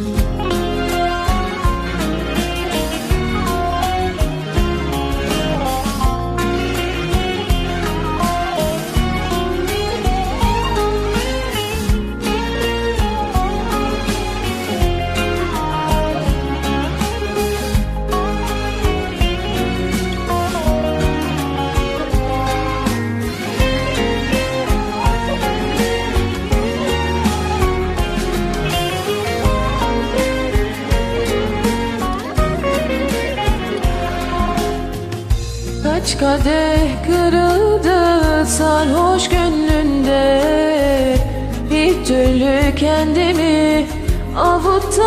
Kaç kadeh kırıldı sarhoş gönlünde Bir türlü kendimi avutamadım.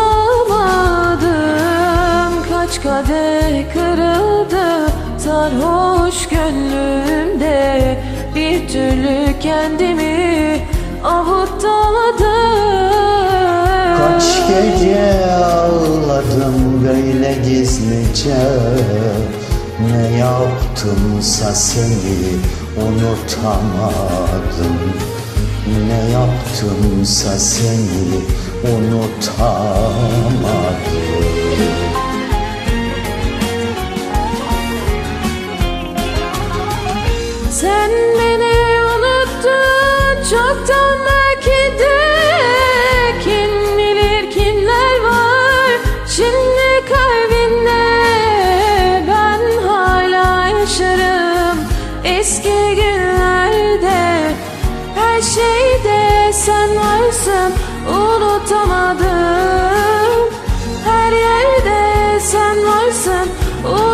Kaç kadeh kırıldı sarhoş gönlümde Bir türlü kendimi avutamadım. Kaç gece ağladım böyle gizlice Ne yaptımsa seni unutamadım. Ne yaptımsa seni unutamadım şeyde sen varsın unutamadım. Her yerde sen varsın unutamadım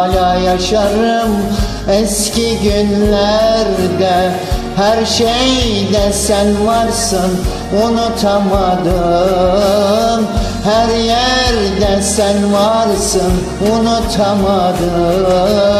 hala yaşarım eski günlerde. Her şeyde sen varsın unutamadım Her yerde sen varsın unutamadım